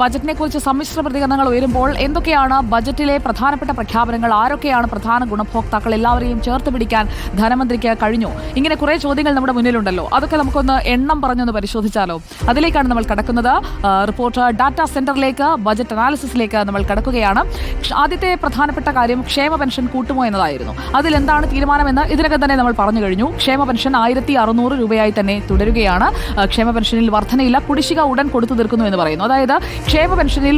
ബജറ്റിനെ കുറിച്ച് സമ്മിശ്ര പ്രതികരണങ്ങൾ ഉയരുമ്പോൾ എന്തൊക്കെയാണ് ബജറ്റിലെ പ്രധാനപ്പെട്ട പ്രഖ്യാപനങ്ങൾ? ആരൊക്കെയാണ് പ്രധാന ഗുണഭോക്താക്കൾ? എല്ലാവരെയും ചേർത്ത് പിടിക്കാൻ ധനമന്ത്രിക്ക് കഴിഞ്ഞു. ഇങ്ങനെ കുറെ ചോദ്യങ്ങൾ നമ്മുടെ മുന്നിലുണ്ടല്ലോ. അതൊക്കെ നമുക്കൊന്ന് എണ്ണം പറഞ്ഞൊന്ന് പരിശോധിച്ചാലോ? അതിലേക്കാണ് നമ്മൾ കടക്കുന്നത്. റിപ്പോർട്ട് റിപ്പോർട്ടർ ഡാറ്റ സെന്ററിലേക്ക് ബജറ്റ് അനാലിസിസിലേക്ക് നമ്മൾ കടക്കുകയാണ്. ആദ്യത്തെ പ്രധാനപ്പെട്ട കാര്യം ക്ഷേമ പെൻഷൻ കൂട്ടുമോ എന്നതായിരുന്നു. അതിൽ അതിലെന്താണ് തീരുമാനമെന്ന് ഇതിനകം തന്നെ നമ്മൾ പറഞ്ഞു കഴിഞ്ഞു. ക്ഷേമ പെൻഷൻ ആയിരത്തി അറുന്നൂറ് രൂപയായി തന്നെ തുടരുകയാണ്. ക്ഷേമ പെൻഷനിൽ വർധനയില്ല. കുടിശ്ശിക ഉടൻ കൊടുത്തു തീർക്കുന്നു എന്ന് പറയുന്നു. അതായത് ക്ഷേമ പെൻഷനിൽ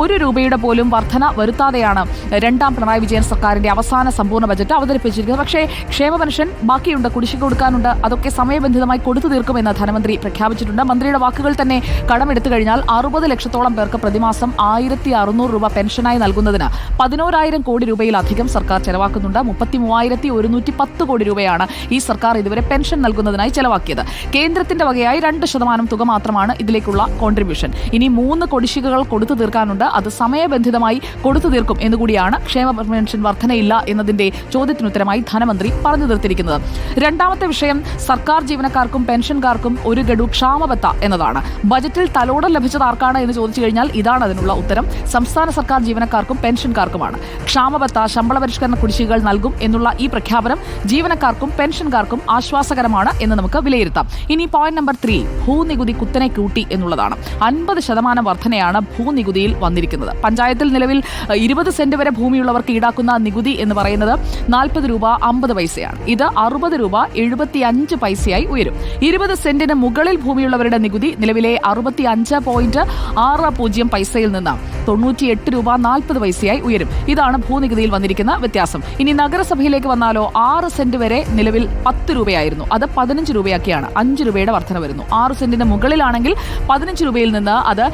ഒരു രൂപയുടെ പോലും വർധന വരുത്താതെയാണ് രണ്ടാം പിണറായി വിജയൻ സർക്കാരിന്റെ അവസാന സമ്പൂർണ ബജറ്റ് അവതരിപ്പിച്ചിരിക്കുന്നത്. പക്ഷേ ക്ഷേമ പെൻഷൻ ബാക്കിയുണ്ട് കുടിശ്ശിക കൊടുക്കാനുണ്ട് അതൊക്കെ സമയബന്ധിതമായി കൊടുത്തു തീർക്കുമെന്ന് ധനമന്ത്രി പ്രഖ്യാപിച്ചിട്ടുണ്ട്. മന്ത്രിയുടെ വാക്കുകൾ തന്നെ കടമെടുത്തു കഴിഞ്ഞാൽ അറുപത് ലക്ഷത്തോളം പേർക്ക് പ്രതിമാസം ആയിരത്തി അറുന്നൂറ് രൂപ പെൻഷനായി നൽകുന്നതിന് പതിനോരായിരം കോടി രൂപയിലധികം സർക്കാർ ചെലവാക്കുന്നുണ്ട്. മുപ്പത്തി മൂവായിരത്തി ഒരുന്നൂറ്റി പത്ത് കോടി രൂപയാണ് ഈ സർക്കാർ ഇതുവരെ പെൻഷൻ നൽകുന്നതിനായി ചെലവാക്കിയത്. കേന്ദ്രത്തിന്റെ വകയായി രണ്ട് ശതമാനം തുക മാത്രമാണ് ഇതിലേക്കുള്ള കോൺട്രിബ്യൂഷൻ ഇനി മൂന്ന് കൊടിശ്ശികകൾ കൊടുത്തു തീർക്കാനുണ്ട്. അത് സമയബന്ധിതമായി കൊടുത്തു തീർക്കും എന്നുകൂടിയാണ് ക്ഷേമ പെൻഷൻ വർധനയില്ല എന്നതിന്റെ ചോദ്യത്തിനുത്തരമായി ധനമന്ത്രി പറഞ്ഞു തീർത്തിരിക്കുന്നത്. രണ്ടാമത്തെ വിഷയം സർക്കാർ ജീവനക്കാർക്കും പെൻഷൻകാർക്കും ഒരു ഗഡു ക്ഷാമബത്ത എന്നതാണ്. ബജറ്റിൽ തലോടൽ ലഭിച്ചത് ആർക്കാണ് എന്ന് ചോദിച്ചു കഴിഞ്ഞാൽ ഇതാണ് അതിനുള്ള ഉത്തരം. സംസ്ഥാന സർക്കാർ ജീവനക്കാർക്കും പെൻഷൻകാർക്കുമാണ്. ക്ഷാമബത്ത ശമ്പള പരിഷ്കരണ കുടിശ്ശികകൾ നൽകും എന്നുള്ള ഈ പ്രഖ്യാപനം ജീവനക്കാർക്കും പെൻഷൻകാർക്കും ആശ്വാസകരമാണ് എന്ന് നമുക്ക് വിലയിരുത്താം. ഇനി പോയിന്റ് നമ്പർ ത്രീ ഭൂനികുതി കുത്തനെ കൂട്ടി എന്നുള്ളതാണ്. അൻപത് ശതമാനം വർധനയാണ് ഭൂനികുതിയിൽ വന്നിരിക്കുന്നത്. പഞ്ചായത്തിൽ നിലവിൽ ഇരുപത് സെന്റ് വരെ ഭൂമിയുള്ളവർക്ക് ഈടാക്കുന്ന നികുതി എന്ന് പറയുന്നത് നാൽപ്പത് രൂപ അമ്പത് പൈസയാണ്. ഇത് അറുപത് രൂപ എഴുപത്തി അഞ്ച് പൈസയായി ഉയരും. ഇരുപത് സെന്റിന് മുകളിൽ ഭൂമിയുള്ളവരുടെ നികുതി നിലവിലെ അറുപത്തി അഞ്ച് പോയിന്റ് ആറ് പൂജ്യം പൈസയിൽ നിന്ന് തൊണ്ണൂറ്റി എട്ട് രൂപ നാൽപ്പത് പൈസയായി ഉയരും. ഇതാണ് ഭൂനികുതിയിൽ വന്നിരിക്കുന്ന വ്യത്യാസം. ഇനി നഗരസഭയിലേക്ക് വന്നാലോ ആറ് സെന്റ് വരെ നിലവിൽ പത്ത് രൂപയായിരുന്നു. അത് പതിനഞ്ച് രൂപയാക്കിയാണ്. അഞ്ച് രൂപയുടെ വർധന വരുന്നു. ആറ് സെന്റിന് മുകളിലാണെങ്കിൽ പതിനഞ്ച് രൂപയിൽ നിന്ന് അത്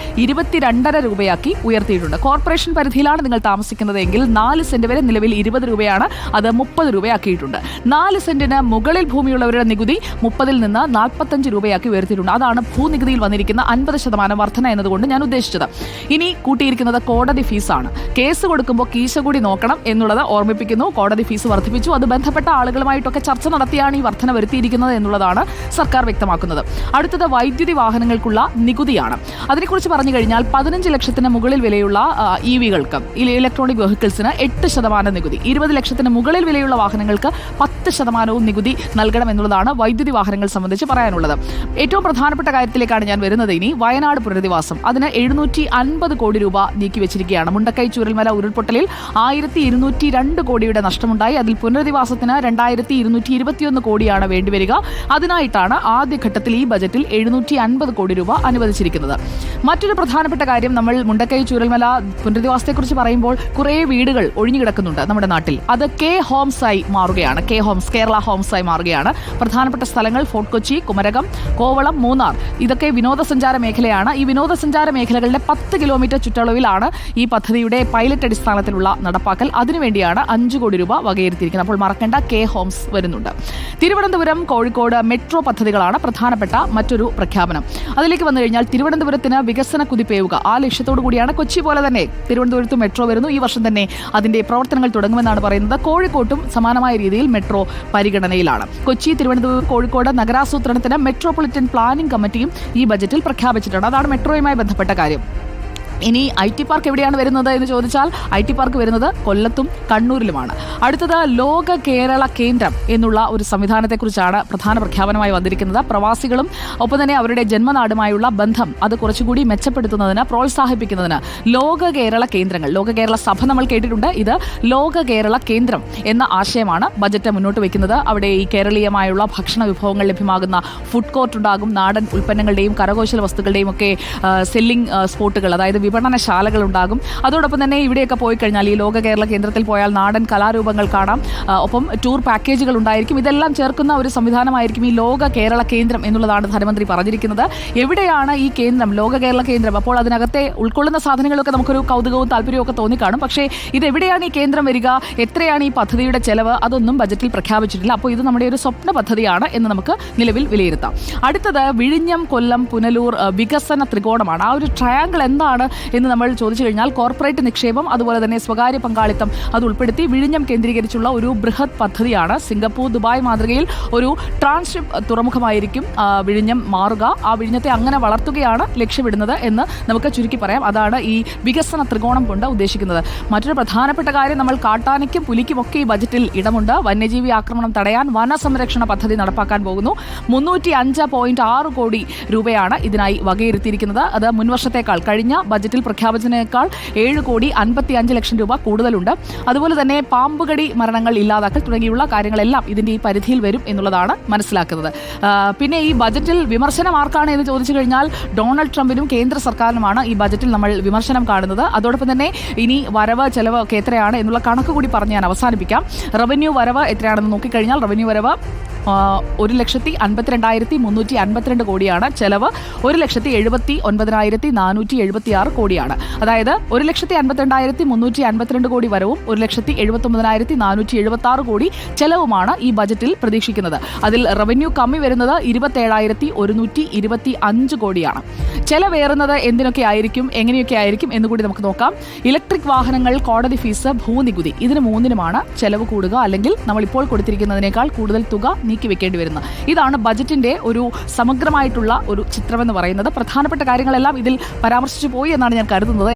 ഇരുപത്തിരണ്ടര രൂപയാക്കി ഉയർത്തിയിട്ടുണ്ട്. കോർപ്പറേഷൻ പരിധിയിലാണ് നിങ്ങൾ താമസിക്കുന്നതെങ്കിൽ നാല് സെന്റ് വരെ നിലവിൽ ഇരുപത് രൂപയാണ് അത് മുപ്പത് രൂപയാക്കിയിട്ടുണ്ട്. നാല് സെന്റിന് മുകളിൽ ഭൂമിയുള്ളവരുടെ നികുതി മുപ്പതിൽ നിന്ന് നാൽപ്പത്തഞ്ച് രൂപയാക്കി ഉയർത്തിയിട്ടുണ്ട്. അതാണ് ഭൂനികുതിയിൽ വന്നിരിക്കുന്ന അൻപത് ശതമാനം വർധന എന്നതുകൊണ്ട് ഞാൻ ഉദ്ദേശിച്ചത്. ഇനി കൂട്ടിയിരിക്കുന്നത് കോടതി ഫീസാണ്. കേസ് കൊടുക്കുമ്പോൾ കീശ കൂടി നോക്കണം എന്നുള്ളത് ഓർമ്മിപ്പിക്കുന്നു. കോടതി ഫീസ് വർദ്ധിപ്പിച്ചു. അത് ബന്ധപ്പെട്ട ആളുകളുമായിട്ടൊക്കെ ചർച്ച നടത്തിയാണ് ഈ വർധന വരുത്തിയിരിക്കുന്നത് എന്നുള്ളതാണ് സർക്കാർ വ്യക്തമാക്കുന്നത്. അടുത്തത് വൈദ്യുതി വാഹനങ്ങൾക്കുള്ള നികുതിയാണ്. അതിനെക്കുറിച്ച് പറഞ്ഞു കഴിഞ്ഞാൽ പതിനഞ്ച് ലക്ഷത്തിന് മുകളിൽ വിലയുള്ള ഇ വികൾക്ക് ഇലക്ട്രോണിക് വെഹിക്കിൾസിന് എട്ട് ശതമാനം നികുതി. ഇരുപത് ലക്ഷത്തിന് മുകളിൽ വിലയുള്ള വാഹനങ്ങൾക്ക് പത്ത് ശതമാനവും നികുതി നൽകണം എന്നുള്ളതാണ് വൈദ്യുതി വാഹനങ്ങൾ സംബന്ധിച്ച് പറയാനുള്ളത്. ഏറ്റവും പ്രധാനപ്പെട്ട കാര്യത്തിലേക്കാണ് ഞാൻ വരുന്നത് ഇനി. വയനാട് പുനരധിവാസം. അതിന് എഴുന്നൂറ്റി അൻപത് കോടി രൂപ നീക്കിവെച്ചിരിക്കുകയാണ് മുണ്ടക്കൈ ചൂരൽമല ഉരുൾപൊട്ടലിൽ ആയിരത്തി ഇരുന്നൂറ്റി രണ്ട് കോടിയുടെ നഷ്ടമുണ്ടായി. അതിൽ പുനരധിവാസത്തിന് രണ്ടായിരത്തി ഇരുന്നൂറ്റി ഇരുപത്തിയൊന്ന് കോടിയാണ് വേണ്ടിവരിക. അതിനായിട്ടാണ് ആദ്യഘട്ടത്തിൽ ഈ ബജറ്റിൽ എഴുന്നൂറ്റി അൻപത് കോടി രൂപ അനുവദിച്ചിരിക്കുന്നത്. മറ്റൊരു പ്രധാനപ്പെട്ട കാര്യം നമ്മൾ മുണ്ടക്കൈ ചൂരൽമല പുനരധിവാസത്തെക്കുറിച്ച് പറയുമ്പോൾ കുറേ വീടുകൾ ഒഴിഞ്ഞു കിടക്കുന്നുണ്ട് നമ്മുടെ നാട്ടിൽ. അത് കെ ഹോംസ് ആയി മാറുകയാണ്. കെ ഹോംസ് കേരള ഹോംസ് ആയി മാറുകയാണ്. പ്രധാനപ്പെട്ട സ്ഥലങ്ങൾ ഫോർട്ട് കൊച്ചി കുമരകം കോവളം മൂന്നാർ. ഇതൊക്കെ വിനോദസഞ്ചാര മേഖലയാണ്. ഈ വിനോദസഞ്ചാര മേഖലകളുടെ പത്ത് കിലോമീറ്റർ ചുറ്റളവിലാണ് ഈ പദ്ധതിയുടെ പൈലറ്റ് അടിസ്ഥാനത്തിലുള്ള നടപ്പാക്കൽ. അതിനുവേണ്ടിയാണ് അഞ്ച് കോടി രൂപ വകയിരുത്തിയിരിക്കുന്നത്. അപ്പോൾ മറക്കേണ്ട കെ ഹോംസ് വരുന്നുണ്ട്. തിരുവനന്തപുരം കോഴിക്കോട് മെട്രോ പദ്ധതികളാണ് പ്രധാനപ്പെട്ട മറ്റൊരു പ്രഖ്യാപനം. അതിലേക്ക് വന്നു കഴിഞ്ഞാൽ തിരുവനന്തപുരത്തിന് വികസന കുതിപ്പേവുക ആ ലക്ഷ്യത്തോടു കൂടിയാണ് കൊച്ചി പോലെ തന്നെ തിരുവനന്തപുരത്ത് മെട്രോ വരുന്നു. ഈ വർഷം തന്നെ അതിന്റെ പ്രവർത്തനങ്ങൾ തുടങ്ങുമെന്നാണ് പറയുന്നത്. കോഴിക്കോട്ടും സമാനമായ രീതിയിൽ മെട്രോ പരിഗണനയിലാണ്. കൊച്ചി തിരുവനന്തപുരം കോഴിക്കോട് നഗരാസൂത്രണത്തിന് മെട്രോപൊളിറ്റൻ പ്ലാനിംഗ് കമ്മിറ്റിയും ഈ ബജറ്റിൽ പ്രഖ്യാപിച്ചിട്ടുണ്ട്. അതാണ് മെട്രോയുമായി ബന്ധപ്പെട്ട കാര്യം. ഇനി ഐ ടി പാർക്ക് എവിടെയാണ് വരുന്നത് എന്ന് ചോദിച്ചാൽ ഐ ടി പാർക്ക് വരുന്നത് കൊല്ലത്തും കണ്ണൂരിലുമാണ്. അടുത്തത് ലോക കേരള കേന്ദ്രം എന്നുള്ള ഒരു സംവിധാനത്തെക്കുറിച്ചാണ് പ്രധാന പ്രഖ്യാപനമായി വന്നിരിക്കുന്നത്. പ്രവാസികളും ഒപ്പം തന്നെ അവരുടെ ജന്മനാടുമായുള്ള ബന്ധം അത് കുറച്ചുകൂടി മെച്ചപ്പെടുത്തുന്നതിന് പ്രോത്സാഹിപ്പിക്കുന്നതിന് ലോക കേരള കേന്ദ്രങ്ങൾ ലോക കേരള സഭ നമ്മൾ കേട്ടിട്ടുണ്ട്. ഇത് ലോക കേരള കേന്ദ്രം എന്ന ആശയമാണ് ബജറ്റ് മുന്നോട്ട് വയ്ക്കുന്നത്. അവിടെ ഈ കേരളീയമായുള്ള ഭക്ഷണ വിഭവങ്ങൾ ലഭ്യമാകുന്ന ഫുഡ് കോർട്ട് ഉണ്ടാകും. നാടൻ ഉൽപ്പന്നങ്ങളുടെയും കരകൗശല വസ്തുക്കളുടെയും ഒക്കെ സെല്ലിംഗ് സ്പോട്ടുകൾ അതായത് വിപണനശാലകൾ ഉണ്ടാകും അതോടൊപ്പം തന്നെ ഇവിടെയൊക്കെ പോയി കഴിഞ്ഞാൽ ഈ ലോക കേരള കേന്ദ്രത്തിൽ പോയാൽ നാടൻ കലാരൂപങ്ങൾ കാണാം. ഒപ്പം ടൂർ പാക്കേജുകൾ ഉണ്ടായിരിക്കും. ഇതെല്ലാം ചേർക്കുന്ന ഒരു സംവിധാനമായിരിക്കും ഈ ലോക കേരള കേന്ദ്രം എന്നുള്ളതാണ് ധനമന്ത്രി പറഞ്ഞിരിക്കുന്നത്. എവിടെയാണ് ഈ കേന്ദ്രം ലോക കേരള കേന്ദ്രം? അപ്പോൾ അതിനകത്തെ ഉൾക്കൊള്ളുന്ന സാധനങ്ങളൊക്കെ നമുക്കൊരു കൗതുകവും താല്പര്യവും ഒക്കെ തോന്നിക്കാണും. പക്ഷേ ഇത് എവിടെയാണ് ഈ കേന്ദ്രം വരിക? എത്രയാണ് ഈ പദ്ധതിയുടെ ചെലവ്? അതൊന്നും ബജറ്റിൽ പ്രഖ്യാപിച്ചിട്ടില്ല. അപ്പോൾ ഇത് നമ്മുടെ ഒരു സ്വപ്ന പദ്ധതിയാണ് എന്ന് നമുക്ക് നിലവിൽ വിലയിരുത്താം. അടുത്തത് വിഴിഞ്ഞം കൊല്ലം പുനലൂർ വികസന ത്രികോണമാണ്. ആ ഒരു ട്രയാങ്കിൾ എന്താണ്? എന്ന് നമ്മൾ ചോദിച്ചു കഴിഞ്ഞാൽ കോർപ്പറേറ്റ് നിക്ഷേപം അതുപോലെ തന്നെ സ്വകാര്യ പങ്കാളിത്തം അത് ഉൾപ്പെടുത്തി വിഴിഞ്ഞം കേന്ദ്രീകരിച്ചുള്ള ഒരു ബൃഹത് പദ്ധതിയാണ്. സിംഗപ്പൂർ ദുബായ് മാതൃകയിൽ ഒരു ട്രാൻസ്ഷിപ്പ് തുറമുഖമായിരിക്കും വിഴിഞ്ഞം മാറുക. ആ വിഴിഞ്ഞത്തെ അങ്ങനെ വളർത്തുകയാണ് ലക്ഷ്യമിടുന്നത് എന്ന് നമുക്ക് ചുരുക്കി പറയാം. അതാണ് ഈ വികസന ത്രികോണം കൊണ്ട് ഉദ്ദേശിക്കുന്നത്. മറ്റൊരു പ്രധാനപ്പെട്ട കാര്യം നമ്മൾ കാട്ടാനയ്ക്കും പുലിക്കുമൊക്കെ ഈ ബജറ്റിൽ ഇടമുണ്ട്. വന്യജീവി ആക്രമണം തടയാൻ വനസംരക്ഷണ പദ്ധതി നടപ്പാക്കാൻ പോകുന്നു. മുന്നൂറ്റി അഞ്ച് പോയിന്റ് ആറ് കോടി രൂപയാണ് ഇതിനായി വകയിരുത്തിയിരിക്കുന്നത്. അത് മുൻവർഷത്തേക്കാൾ കഴിഞ്ഞ ബജറ്റിൽ പ്രഖ്യാപിച്ചതിനേക്കാൾ ഏഴ് കോടി അൻപത്തി അഞ്ച് ലക്ഷം രൂപ കൂടുതലുണ്ട്. അതുപോലെ തന്നെ പാമ്പുകടി മരണങ്ങൾ ഇല്ലാതാക്കൽ തുടങ്ങിയുള്ള കാര്യങ്ങളെല്ലാം ഇതിന്റെ ഈ പരിധിയിൽ വരും എന്നുള്ളതാണ് മനസ്സിലാക്കുന്നത്. പിന്നെ ഈ ബജറ്റിൽ വിമർശനം ആർക്കാണ് എന്ന് ചോദിച്ചു കഴിഞ്ഞാൽ ഡൊണാൾഡ് ട്രംപിനും കേന്ദ്ര സർക്കാരിനുമാണ് ഈ ബജറ്റിൽ നമ്മൾ വിമർശനം കാണുന്നത്. അതോടൊപ്പം തന്നെ ഇനി വരവ് ചെലവ് ഒക്കെ എത്രയാണ് എന്നുള്ള കണക്ക് കൂടി പറഞ്ഞ് ഞാൻ അവസാനിപ്പിക്കാം. റവന്യൂ വരവ് എത്രയാണെന്ന് നോക്കിക്കഴിഞ്ഞാൽ റവന്യൂ വരവ് ഒരു ലക്ഷത്തി അൻപത്തിരണ്ടായിരത്തി മുന്നൂറ്റി അൻപത്തിരണ്ട് കോടിയാണ് ചെലവ്. ഒരു ലക്ഷത്തി എഴുപത്തി ഒൻപതിനായിരത്തി നാനൂറ്റി എഴുപത്തി ആറ് കോടിയാണ്. അതായത് ഒരു ലക്ഷത്തി അൻപത്തിരണ്ടായിരത്തി മുന്നൂറ്റി അൻപത്തിരണ്ട് കോടി വരവും ഒരു ലക്ഷത്തി എഴുപത്തി ഒമ്പതിനായിരത്തി നാനൂറ്റി എഴുപത്തി ആറ് കോടി ചെലവുമാണ് ഈ ബജറ്റിൽ പ്രതീക്ഷിക്കുന്നത്. അതിൽ റവന്യൂ കമ്മി വരുന്നത് ഇരുപത്തേഴായിരത്തി ഒരുന്നൂറ്റി ഇരുപത്തി അഞ്ച് കോടിയാണ്. ചെലവേറുന്നത് എന്തിനൊക്കെ ആയിരിക്കും എങ്ങനെയൊക്കെ ആയിരിക്കും എന്ന് കൂടി നമുക്ക് നോക്കാം. ഇലക്ട്രിക് വാഹനങ്ങൾ കോടതി ഫീസ് ഭൂനികുതി ഇതിന് മൂന്നിനുമാണ് ചെലവ് കൂടുക അല്ലെങ്കിൽ നമ്മൾ ഇപ്പോൾ കൊടുത്തിരിക്കുന്നതിനേക്കാൾ കൂടുതൽ തുക നീക്കി വെക്കേണ്ടി വരുന്നത് ഇതാണ് ബജറ്റിന്റെ ഒരു സമഗ്രമായിട്ടുള്ള ഒരു ചിത്രമെന്ന് പറയുന്നത്. പ്രധാനപ്പെട്ട കാര്യങ്ങളെല്ലാം ഇതിൽ പരാമർശിച്ചു പോയി എന്നാണ് ഞാൻ കരുതുന്നത്.